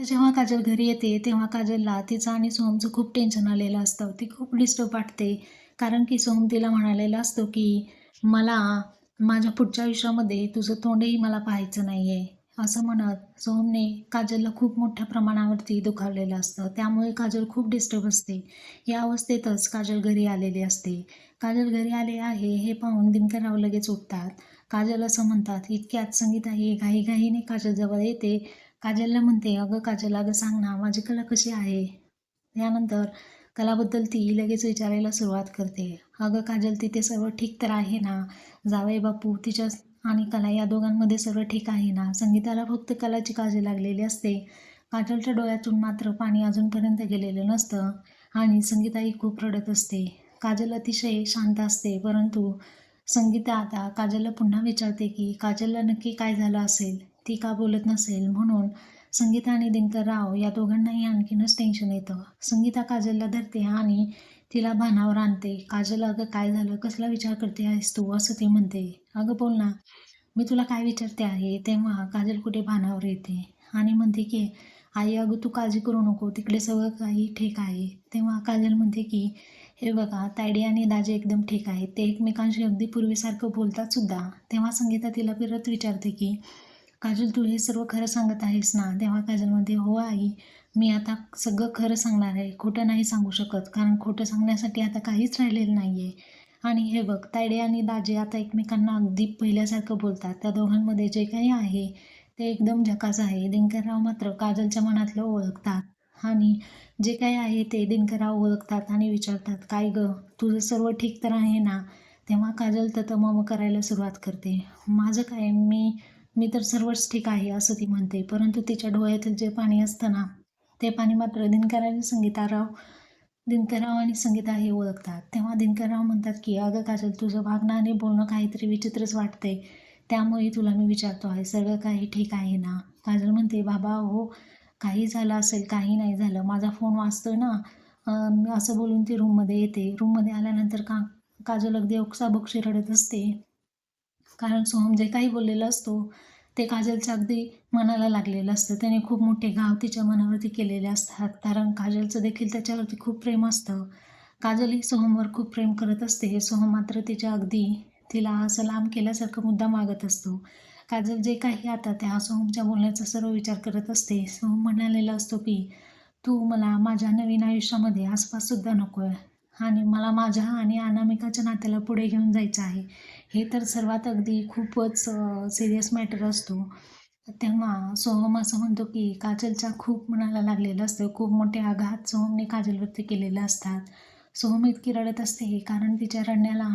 तर जेव्हा काजल घरी येते तेव्हा काजलला तिचं आणि सोहमचं खूप टेन्शन आलेलं असतं. ती खूप डिस्टर्ब वाटते. कारण की सोहम तिला म्हणालेला असतो की मला माझ्या पुढच्या आयुष्यामध्ये तुझं तोंडही मला पाहायचं नाही आहे असं म्हणत सोहमने काजलला खूप मोठ्या प्रमाणावरती दुखावलेलं असतं. त्यामुळे काजल खूप डिस्टर्ब असते. या अवस्थेतच काजल घरी आलेली असते. काजल घरी आले आहे हे पाहून दिनकरराव लगेच उठतात. काजल असं म्हणतात इतक्यात संगीता ही घाईघाईने काजलजवळ येते. काजलला म्हणते अगं काजल अगं सांग ना माझी कला कशी आहे? त्यानंतर कलाबद्दल ती लगेच विचारायला सुरुवात करते. अगं काजल तिथे सर्व ठीक तर आहे ना? जावई बापू तिच्या आणि कला या दोघांमध्ये सर्व ठीक आहे ना? संगीताला फक्त कलाची काळजी लागलेली असते. काजलच्या डोळ्यातून मात्र पाणी अजूनपर्यंत गेलेलं नसतं आणि संगीताही खूप रडत असते. काजल अतिशय शांत असते परंतु संगीता आता काजलला पुन्हा विचारते की काजलला नक्की काय झालं असेल? ती का बोलत नसेल म्हणून संगीता आणि दिनकर राव या दोघांनाही आणखीनच टेन्शन येतं. संगीता काजलला धरते आणि तिला भानावर आणते. काजल अगं काय झालं? कसला विचार करते आहेस तू? असं ती म्हणते. अगं बोल ना. मी तुला काय विचारते आहे? तेव्हा काजल कुठे भानावर येते आणि म्हणते की आई अगं तू काळजी करू नको. तिकडे सगळं काही ठीक आहे. तेव्हा काजल म्हणते की हे बघा तायडी आणि दाजे एकदम ठीक आहेत. ते एकमेकांशी अगदी पूर्वीसारखं बोलतात सुद्धा. तेव्हा संगीता तिला परत विचारते की काजल तू हे सर्व खरं सांगत आहेस ना? तेव्हा काजल म्हणते हो आई. मी आता सगळं खरं सांगणार आहे. खोटं नाही सांगू शकत कारण खोटं सांगण्यासाठी आता काहीच राहिलेलं नाही आहे आणि हे बघ तायडे आणि दाजे आता एकमेकांना अगदी पहिल्यासारखं बोलतात. त्या दोघांमध्ये जे काही आहे ते एकदम झकास आहे. दिनकरराव मात्र काजलच्या मनातलं ओळखतात. आणि जे काही आहे ते दिनकरराव ओळखतात आणि विचारतात काय गं तुझं सर्व ठीक तर आहे ना? तेव्हा काजल तर मम करायला सुरुवात करते. माझं काय? मी मी तर सर्वच ठीक आहे असं ती म्हणते. परंतु तिच्या डोळ्यातील जे पाणी असतं ना ते पाणी मात्र दिनकर आणि संगीताराव दिनकरराव आणि संगीता हे ओळखतात. तेव्हा दिनकरराव म्हणतात की अगं काजल तुझं वागणं आणि बोलणं काहीतरी विचित्रच वाटतंय. त्यामुळे तुला मी विचारतो आहे सगळं काही ठीक आहे ना? काजल म्हणते बाबा हो काही झालं असेल काही नाही झालं. माझा फोन वाचतोय ना मी असं बोलून ती रूममध्ये येते. रूममध्ये आल्यानंतर का काजल अगदी ओक्साबोक्षी रडत असते. कारण सोहम जे काही बोललेलं असतो ते काजलचं अगदी मनाला लागलेलं असतं. त्याने खूप मोठे घाव तिच्या मनावरती केलेले असतात. कारण काजलचं देखील त्याच्यावरती खूप प्रेम असतं. काजलही सोहमवर खूप प्रेम करत असते. सोहम मात्र तिच्या अगदी तिला असं लांब केल्यासारखं मुद्दा मागत असतो. काजल जे काही आता त्या सोहमच्या बोलण्याचा सर्व विचार करत असते. सोहम म्हणालेला असतो की तू मला माझ्या नवीन आयुष्यामध्ये आसपाससुद्धा नको आहे आणि मला माझ्या आणि अनामिकाच्या नात्याला पुढे घेऊन जायचं आहे. हे तर सर्वात अगदी खूपच सिरियस मॅटर असतो. तेव्हा सोहम असं म्हणतो की काजलच्या खूप मनाला लागलेलं असतं. खूप मोठे आघात सोहमने काजलवरती केलेले असतात. सोहम इतकी रडत असते कारण तिच्या रडण्याला